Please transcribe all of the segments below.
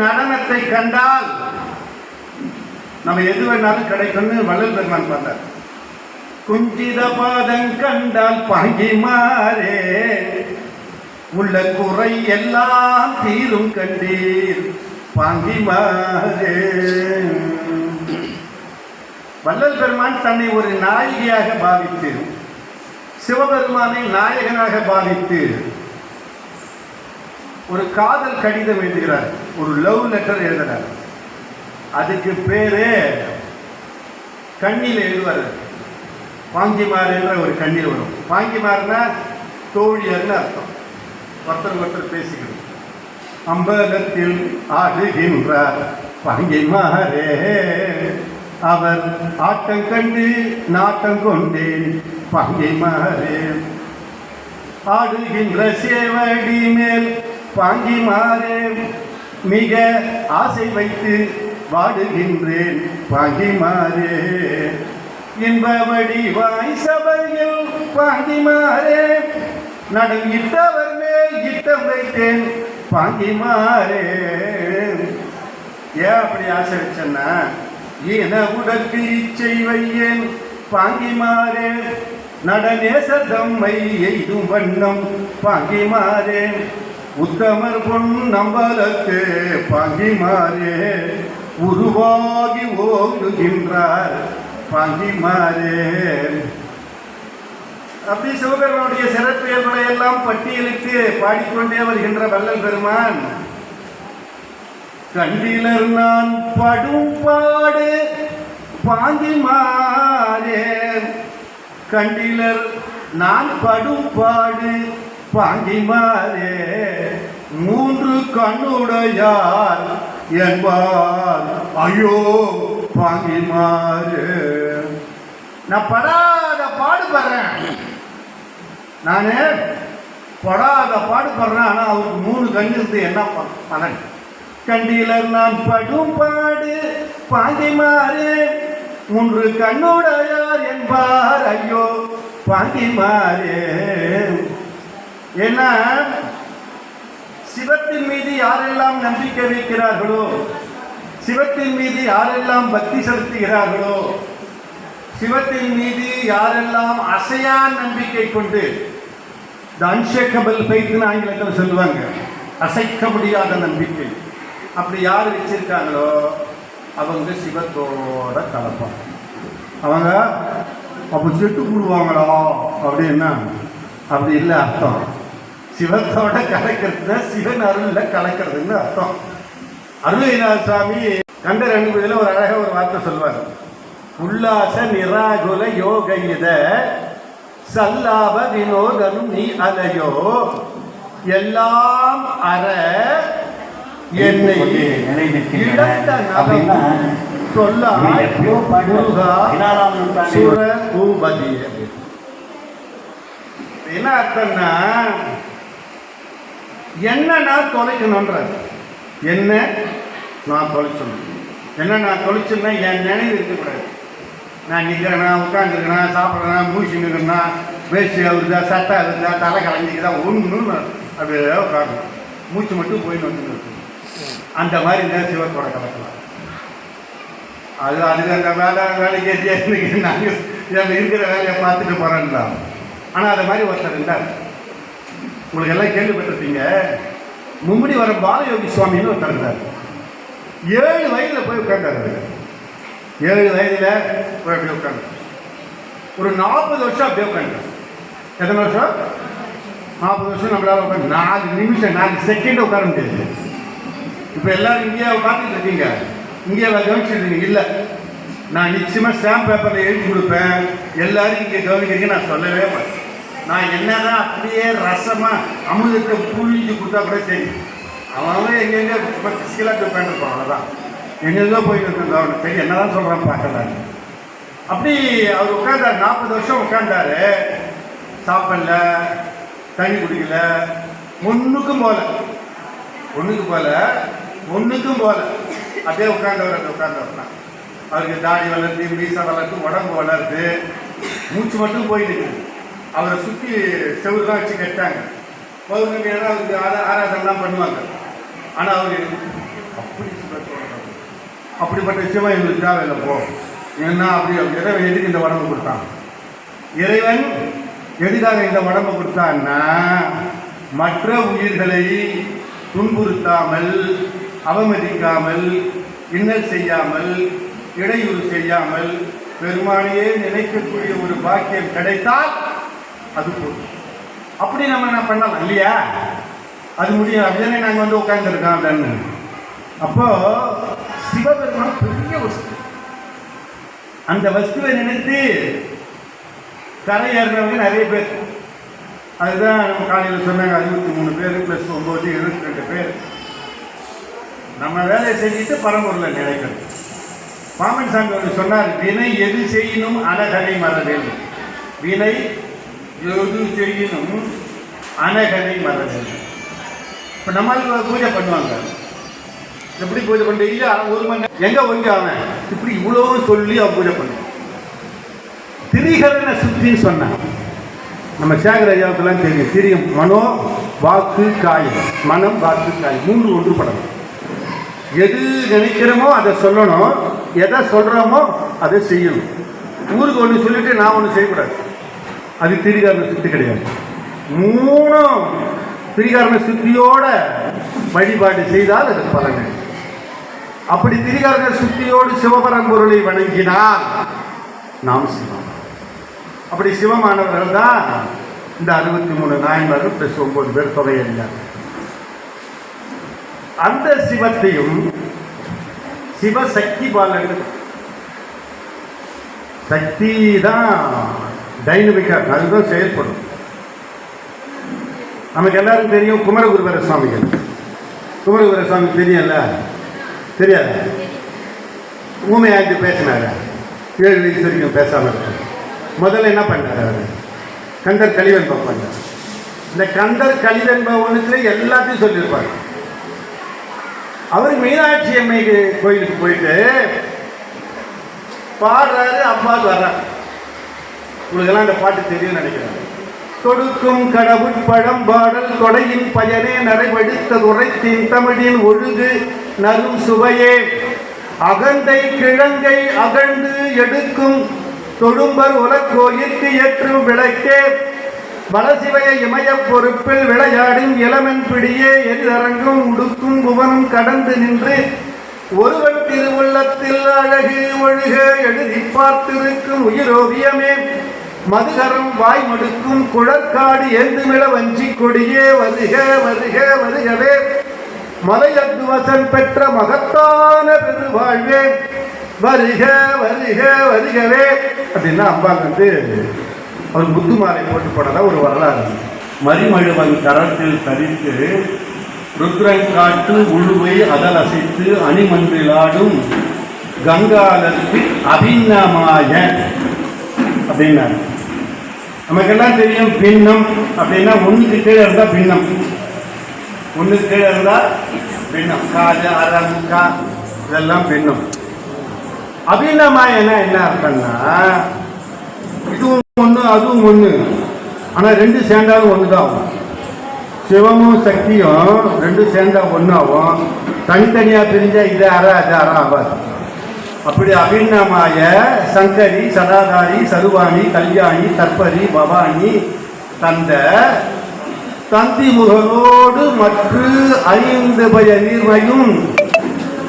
நடனத்தை கண்டால் நம்ம எது வேணாலும் கிடைக்கும்னு வள்ளல் பெருமான் பார்த்தார் குஞ்சித பாதம் கண்டால் பங்கி மாறே உள்ள குறை எல்லாம் தீரும் கண்டீர் பாங்கி மாறே. வள்ளல் பெருமான் தன்னை ஒரு நாயகியாக பாவித்து சிவபெருமானை நாயகனாக பாவித்து ஒரு காதல் கடிதம் எழுதுகிறார். ஒரு லவ் லெட்டர் எழுதினார். அதுக்கு பேரு கண்ணில் எழுதுவார். பாங்கிமார் என்ற ஒரு கண்ணில் வரும். பாங்கிமார்னா தோழியர்னு அர்த்தம். ஒருத்தர் ஒருத்தர் பேசிக்கணும். அம்பலத்தில் ஆடுகின்றார் பாங்கிமாரே. அவர் ஆட்டம் கண்டு நாட்டம் கொண்டேன் பாங்கிமாரே. ஆடுகின்ற சேவடி மேல் பாங்கிமாரே. மிக ஆசை வைத்து வாடுகின்றேன் பாங்கிமாறே இன்பவடி வாய் சபையில் பாங்கிமாறே நடுங்கிட்டவர் மேல் இட்டம் வைத்தேன் பாங்கிமாறே ஏன் அப்படி ஆசை வச்சேன்னா என உடற்கு இச்சை வையேன் பாங்கிமாறே நடனேச தம்மை எய்தும் வண்ணம் பாங்கிமாறேன் உத்தமர் பொன் நம்பலத்தே பகிமாரே உருவாகி ஓங்குகின்றார் பகிமாரே அப்படி சிவபெருமானுடைய சிறப்பியல்களை எல்லாம் பட்டியலிட்டு பாடிக்கொண்டே வருகின்ற வல்லல் பெருமான் கண்டிலர் நான் படும் பாடு பாங்கிமாரே கண்டிலர் நான் படும் பாடு பாங்கிமாறே மூன்று கண்ணுடையார் என்பார். ஐயோ பாங்கிமாறு நான் படாத பாடுபடுறேன். நானே படாத பாடுபடுறேன் ஆனால் அவருக்கு மூணு கண் இருந்து என்ன பலன்? கண்டிலர் நான் படும் பாடு பாங்கிமாறு மூன்று கண்ணுடையார் என்பார். ஐயோ பாங்கிமாறு ஏன்னா சிவத்தின் மீது யாரெல்லாம் நம்பிக்கை வைக்கிறார்களோ சிவத்தின் மீது யாரெல்லாம் பக்தி செலுத்துகிறார்களோ சிவத்தின் மீது யாரெல்லாம் அசையா நம்பிக்கை கொண்டு த அன்ஷேக்கபிள் ஃபெய்த்னு ஆங்கிலத்தில் சொல்லுவாங்க. அசைக்க முடியாத நம்பிக்கை. அப்படி யார் வச்சிருக்காங்களோ அவங்க சிவத்தோட கலப்பாங்க அவங்க அப்போ செட்டு கூடுவாங்களா அப்படின்னா அப்படி இல்லை அர்த்தம். சிவத்தோட கலக்கிறது தான் சிவன் அருள்ல கலக்கிறதுன்னு அர்த்தம். அருளைநாத சுவாமி கண்ட ரெண்டு ஒரு அழகாக ஒரு வார்த்தை சொல்வார் உல்லாச நிராகுல யோக இத சல்லாப வினோதனும் நீ அலையோ. எல்லாம் அற என்னை அப்படின்னா, நகம் சொல்லாய் இது எப்பயோ பாடின முருகா பதினாறாம் நூற்றாண்டு சுர பூபதியே என்ன அர்த்தம்னா என்ன நான் தொலைக்கணுன்ற என்ன? நான் தொலைச்சணும் என்ன நான் தொலைச்சுன்னா என் நினைவு இருக்கக்கூடாது. நான் நிற்கிறேனா உட்காந்துருக்கேனா சாப்பிட்றேனா மூச்சு நிற்கிறேனா வேஷ்டி வருதா சட்டை இருந்தால் தலை கலஞ்சிக்குதா ஒன்றும் அப்படியே உட்காரணும். மூச்சு மட்டும் போயின்னு வந்து அந்த மாதிரி இந்த சிவத்தோட கலக்கலாம். அது அதுக்கு அந்த வேலை வேலைக்கு நாங்கள் இருக்கிற வேலையை பார்த்துட்டு போகிறோம்ல ஆனால் அது மாதிரி ஒருத்தர் இருந்தார். உங்களுக்கு எல்லாம் கேள்விப்பட்டிருப்பீங்க. மும்படி வர பாலயோகி சுவாமின்னு ஒருத்தர் இருந்தார். ஏழு வயதில் போய் உட்கார்ந்தார் ஏழு வயதில் போய் அப்படியே உட்காந்து ஒரு நாற்பது வருஷம் அப்படியே உட்காந்து எத்தனை வருஷம்? நாற்பது வருஷம் நம்மளால உட்காந்து நாலு நிமிஷம் நாலு செகண்ட் உட்கார முடியாது. இப்போ எல்லாரும் இங்கேயே பார்த்துட்டு இருக்கீங்க. இங்கேயே கவனிச்சுட்டு இருக்கீங்க? இல்லை. நான் நிச்சயமாக ஸ்டாம்ப் பேப்பரில் எழுதி கொடுப்பேன். எல்லாரும் இங்கே கவனிக்கிறீங்க நான் சொல்லவே மாட்டேன். நான் என்னதான் அப்படியே ரசமாக அமுதத்தை புழிஞ்சு கொடுத்தா கூட சரி. அவன் எங்கெங்கே பிசிக்கலாக உட்காந்துருப்பான் அவ்வளோதான் எங்கெங்கோ போயிட்டு இருக்காங்க அவனுக்கு சரி என்னதான் சொல்கிறான் பார்க்கலாம் அப்படி அவர் உட்காந்தார் நாற்பது வருஷம் உட்காந்தாரு சாப்பிடல தண்ணி குடிக்கல ஒன்றுக்கும் போல ஒன்றுக்கு போல ஒன்றுக்கும் போல அப்படியே உட்காந்தவர் அந்த உட்கார்ந்தவர் அவருக்கு தாடி வளர்த்து மீசா வளர்த்து உடம்பு வளருது மூச்சு மட்டும் போயிட்டு இருக்குது. அவரை சுற்றி செவுருலாம் வச்சு கட்டாங்க பௌர்ணமி ஆனால் அவருக்கு ஆரா ஆராதனைலாம் பண்ணுவாங்க. ஆனால் அவர் அப்படி அப்படிப்பட்ட சிவம் எங்களுக்கு தேவையில்லை போ. ஏன்னா அப்படி இறைவன் எதுக்கு இந்த உடம்பு கொடுத்தான்? இறைவன் எதுக்காக இந்த உடம்பு கொடுத்தான்னா மற்ற உயிர்களை துன்புறுத்தாமல் அவமதிக்காமல் இன்னல் செய்யாமல் இடையூறு செய்யாமல் பெருமானையே நினைக்கக்கூடிய ஒரு பாக்கியம் கிடைத்தால் அது போதும். அப்படி நம்ம என்ன பண்ணலாம்? இல்லையா? அது முடியும். அப்படிதானே நாங்கள் வந்து உட்காந்துருக்கோம் அப்படின்னு. அப்போ சிவபெருமான் பெரிய வஸ்து. அந்த வஸ்துவை நினைத்து கரை ஏறினவங்க நிறைய பேர். அதுதான் நம்ம காலையில் சொன்னாங்க அறுபத்தி மூணு பேர் ப்ளஸ் ஒம்பது இருபத்தி ரெண்டு பேர். நம்ம வேலையை செஞ்சுட்டு பரம்பூரில் நிலைக்கிறது பாமன் சாமி ஒன்று சொன்னார் வினை எது செய்யணும் அனகனை மறவேல் வினை எது செய்யணும் அனகனை மறவேல் இப்போ நம்மளுக்கு பூஜை பண்ணுவாங்க. எப்படி பூஜை பண்ணுறீங்க ஒரு மணி நேரம் எங்க ஒங்க அவன்? இப்படி இவ்வளோ சொல்லி அவன் பூஜை பண்ணுவான். திரிகரனை சுத்தின்னு சொன்னான் நம்ம சேகராஜாவுக்கெல்லாம் தெரியும். திரியும் மனோ வாக்கு காயம் மனம் வாக்கு காயம் மூன்று ஒன்றுபடணும் எது நினைக்கிறோமோ அதை சொல்லணும். எதை சொல்கிறோமோ அதை செய்யணும். ஊருக்கு ஒன்று சொல்லிட்டு நான் ஒன்று செய்யக்கூடாது. அது திரிகாரண சுத்தி கிடையாது. மூணும் திரிகாரண சுத்தியோட வழிபாடு செய்தால் அது பலன் அப்படி திரிகாரண சுத்தியோடு சிவபரம்பொருளை வணங்கினால் நாம் சிவம். அப்படி சிவமானவர்கள் தான் இந்த அறுபத்தி மூணு நாயன்மார்கள் பிளஸ் ஒன்பது பேர் தொகையறிஞர் அந்த சிவத்தையும் சிவசக்தி பாலன். சக்தி தான் டைனமிக்காக அதுதான் செயல்படும் நமக்கு எல்லாருக்கும் தெரியும் குமரகுருபர சுவாமிகள் குமரகுருபர சுவாமி தெரியும்ல? தெரியாது. ஊமையாண்டு பேசினாரு. ஏழு வயசு வரைக்கும் பேசாமல் இருக்கு முதல்ல என்ன பண்ணாரு அவர்? கந்தர் கலிவெண்பா பண்ணார். இந்த கந்தர் கலிவெண்பா ஒன்றுத்துல எல்லாத்தையும் சொல்லியிருப்பார். அவர் மீனாட்சி அம்மை கோயிலுக்கு போயிட்டு பாடுறாரு அப்பாவுக்கு வர்றாரு. உங்களுக்கெல்லாம் இந்த பாட்டு தெரியும் நினைக்கிறேன். தொடுக்கும் கடவுள் பழம் பாடல் கொடையின் பயனே நரைவடுத்த உரைத்தின் தமிழின் ஒழுகு நரும் சுவையே. அகந்தை கிழங்கை அகழ்ந்து எடுக்கும் தொடும்பர் உலக்கோயிற்கு ஏற்றும் விளக்கே. வளசிவைய இமய பொறுப்பில் விளையாடும் இளமன் பிடியே எரிதரங்கும் உடுக்கும் புவனம் கடந்து நின்று. ஒருவன் திருவுள்ளத்தில் அழகு ஒழுக எழுதி பார்த்திருக்கும் உயிரோவியமே. மதுகரம் வாய் மடுக்கும் குழற்காடு ஏந்துமிழ வஞ்சி கொடியே வருக வருக வருகவே. மலையத்துவசன் பெற்ற மகத்தான பெருவாழ்வே. வருக வருக வருகவே. அப்படின்னா அம்மா வந்து அவர் முத்து மாலை போட்டு போனதா ஒரு வரலாறு. மரிமழுவன் கரத்தில் தரித்து ருத்ரங்காட்டு உழுவை அதல் அசைத்து அணிமன்றிலாடும் கங்காலத்தில் அபிநமாய. அப்படின்னாரு. நமக்கெல்லாம் தெரியும் பின்னம் அப்படின்னா ஒன்றுக்கு கீழே இருந்தால் பின்னம். ஒன்றுக்கு கீழே இருந்தால் பின்னம். காது அரை இதெல்லாம் பின்னம். அபிநமா என்ன அர்த்தம்னா இதுவும் ஒன்று அதுவும் ஒன்று ஆனால் ரெண்டு சேர்ந்தாலும் ஒன்று தான் ஆகும் சிவமும் சக்தியும் ரெண்டும் சேர்ந்தா ஒன்று ஆகும் தனித்தனியாக பிரிஞ்சால் இது அற அது அற ஆகாது. அப்படி அபிநமாய சங்கரி சதாதாரி சருவாணி கல்யாணி தற்பரி பவானி தந்த தந்தி முகலோடு மற்ற ஐந்து பய நீர்மையும்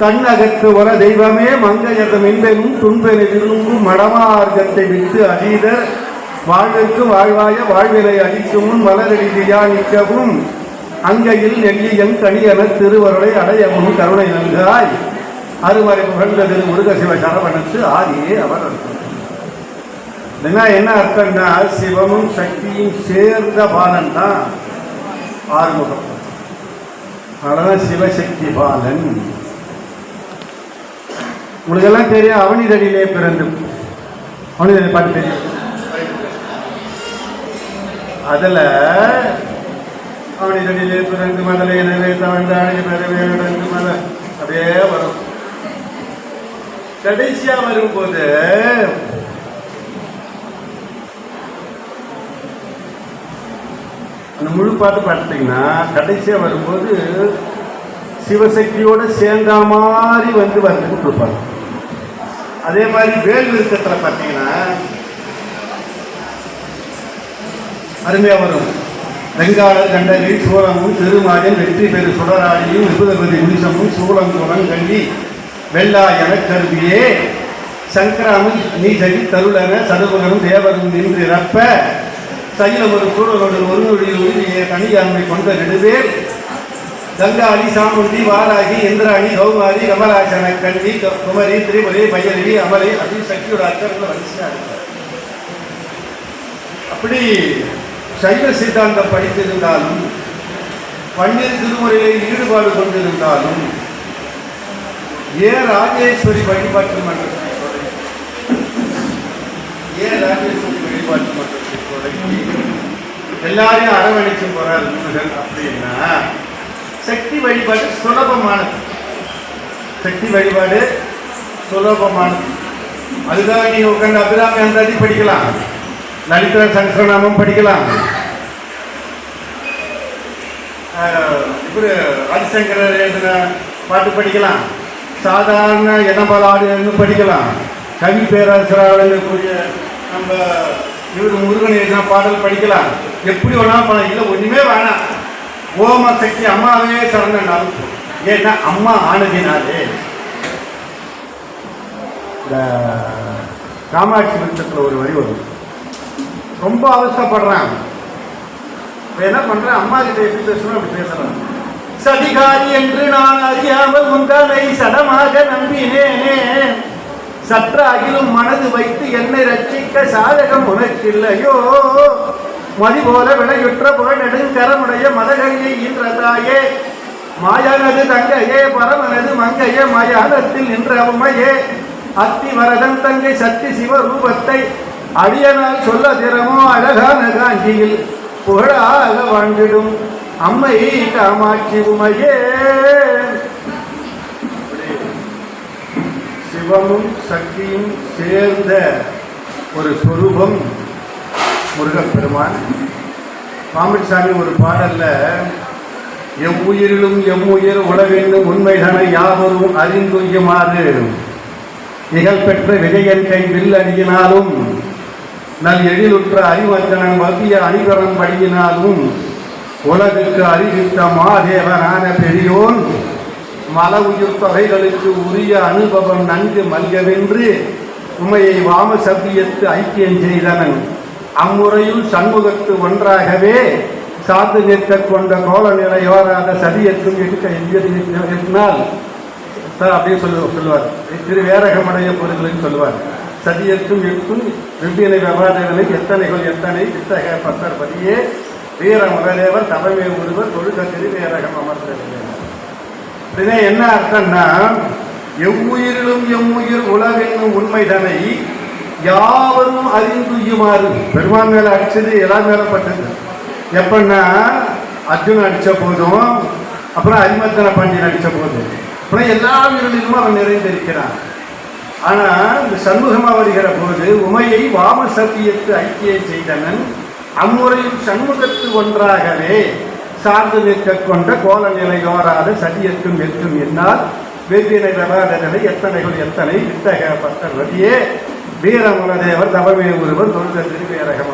தன்னகத்து வர தெய்வமே மங்கையகம் என்பெனும் துன்பென விரும்பும் மடமார்க்கத்தை விட்டு அதீத வாழ்வுக்கு வாழ்வாய வாழ்விலை அளிக்கும் முன் மலரடி தியானிக்கவும் அங்கையில் நெல்லியன் கணியன திருவருளை அடையவும் கருணை நல்காய். அறுவரை புகழ்ந்த முருகசிவ சரவணத்து ஆதியே அவர் அர்த்தம் என்ன அர்த்தம்னா சிவமும் சக்தியும் சேர்ந்த பாலன் தான் ஆறுமுகம். அதனால சிவசக்தி பாலன். உங்களுக்கெல்லாம் தெரியும் அவனிதடியிலே பிறந்து அவனிதடி பாட்டு தெரியும். அதில் அவனிதடியிலே பிறந்து மதலை எனவே தவழ்ந்து அழகு பெறவே நடந்து மத அப்படியே வரும். கடைசியா வரும்போது அந்த முழு பாட்டு பார்த்தீங்கன்னா கடைசியா வரும்போது சிவசக்தியோட சேர்ந்த மாதிரி வந்து வரதுக்கு கொடுப்பாங்க. அதே மாதிரி வேல் விருத்தத்தில் பார்த்தீங்கன்னா அருமையாக வரும். வெங்காளர் கண்டறி சோழமும் திருமாயன் வெற்றி பெரு சுடராடியும் விபுதபதி உரிசமும் சோழம் கண்டி வெள்ளாயன கருதியே. சங்கராமும் நீசகி தருளன சதுபகனும் தேவரும் நின்று ரப்ப. சைலம் ஒரு சூழலோடு ஒரு நொடியில் தனியாண்மை கொண்ட நெடுவேல். கங்காளி சாமுண்டி வாராகி இந்திராணி கௌமாரி கமலாசன கண்டி குமரி திரிபுரி பையலி அமலை அப்படி சக்தியோட அக்கறையில் வரிசையாக. அப்படி சைவ சித்தாந்தம் படித்திருந்தாலும் பன்னீர் திருமுறையில் ஈடுபாடு கொண்டிருந்தாலும் ஏ ராஜேஸ்வரி வழிபாட்டு மன்றத்தை தொடங்கி ஏ ராஜேஸ்வரி வழிபாட்டு மன்றத்தை தொடங்கி எல்லாரையும் அரவணைச்சு போறார் முருகன். அப்படின்னா சக்தி வழிபாடு சுலபமானது. சக்தி வழிபாடு சுலபமானது. அதுதான் நீங்க உட்காந்து அபிராமி அந்தாதி படிக்கலாம். லலிதா சங்கரநாமம் படிக்கலாம். ஆஹ் இப்படி ஆதிசங்கரர் எழுதின பாட்டு படிக்கலாம். சாதாரண இனபலாடுன்னு படிக்கலாம். கவி பேரரசராக எழுதக்கூடிய நம்ம இவர் முருகன் எழுதின பாடல் படிக்கலாம். எப்படி வேணாலும் பண்ணலாம். இல்லை ஒன்றுமே வேணாம். ஓம சக்தி அம்மாவே சரணம் ஏன்னா அம்மா ஆனதினாலே. இந்த காமாட்சி விருத்தத்தில் ஒரு வரி வரும். ரொம்ப அவசரப்படுறான். இப்போ என்ன பண்ணுறேன் அம்மா கிட்ட எப்படி பேசணும்? அப்படி பேசுறேன் சதிகாரி என்று நான் அறியாமல் உந்தனை சடமாக நம்பினேனே. சற்றாகிலும் மனது வைத்து என்னை ரட்சிக்க சாதகம் உனக்கில்லையோ? மதி போல விளையுற்ற புகழ் நெடுங்கரமுடைய மதகையை ஈன்ற தாயே மாயானது தங்கையே பரமனது மங்கையே மயானத்தில் நின்ற உமையே. அத்தி வரதன் தங்கை சக்தி சிவரூபத்தை அடியனால் சொல்ல திறமோ அழகான காஞ்சியில் புகழாக வாழ்ந்திடும். அம்மை காமாட்சி உமையே. சிவமும் சக்தியும் சேர்ந்த ஒரு சொரூபம் முருகப்பெருமான். பாம்படிசாமி ஒரு பாடல்ல எவ்வுயிரிலும் எவ்வுயிர் உலகென்னும் உண்மைகளை யாவரும் அறிந்துயுமாறு. நிகழ் பெற்ற விஜயன் கை வில் அடியினாலும் நல் எழிலுற்ற அறிவந்தனன் மத்திய அணிவரம் படியினாலும் உலகுக்கு அறிவித்த மாதேவனான பெரியோன் மல உயிர் தொகைகளுக்கு உரிய அனுபவம் நன்கு மல்கவென்று உமையை வாம சத்தியத்து ஐக்கியம் செய்தனன். அம்முறையில் சண்முகத்து ஒன்றாகவே சாத்து நிற்க கொண்ட கோல நிலையோராத சதியத்தும் எடுக்க எண்ணினால் சார் அப்படின்னு சொல்லு சொல்லுவார். திரு வேரகமடைய பொருள்களையும் சொல்லுவார். சதியத்தும் எட்டும் வெவ்வியனை விவாதங்களை எத்தனைகள் எத்தனை இத்தகைய பத்தர் பதியே வீர தலைமை தவமே ஒருவர் தொழுகத்திரி திருவேரகம் அமர்ந்திருக்கிறார். இதே என்ன அர்த்தம்னா எவ்வுயிரிலும் எவ்வுயிர் உலகென்னும் உண்மைதனை யாவரும் அறிந்துயுமாறு பெருமான் மேல அடிச்சது எல்லாம் மேலப்பட்டது பட்டது. எப்பன்னா அர்ஜுன் அடித்த போதும் அப்புறம் அரிமர்தன பாண்டியன் அடித்த போதும் அப்புறம் எல்லா வீரர்களிலும் அவன் நிறைந்திருக்கிறான். ஆனால் இந்த சண்முகமா வருகிற போது உமையை வாம சத்தியத்து ஐக்கியம் செய்தனன் அம்முறையில் சண்முகத்து ஒன்றாகவே சார்ந்து நிற்க கொண்ட கோல நிலையோராத சதியத்தும் எத்தும் என்னால் வெவ்வினை விவாதங்களை எத்தனைகள் எத்தனை இத்தக பக்தர் வழியே வீரமுலதேவர் தவமே ஒருவர் தொழுத திருவேரகம்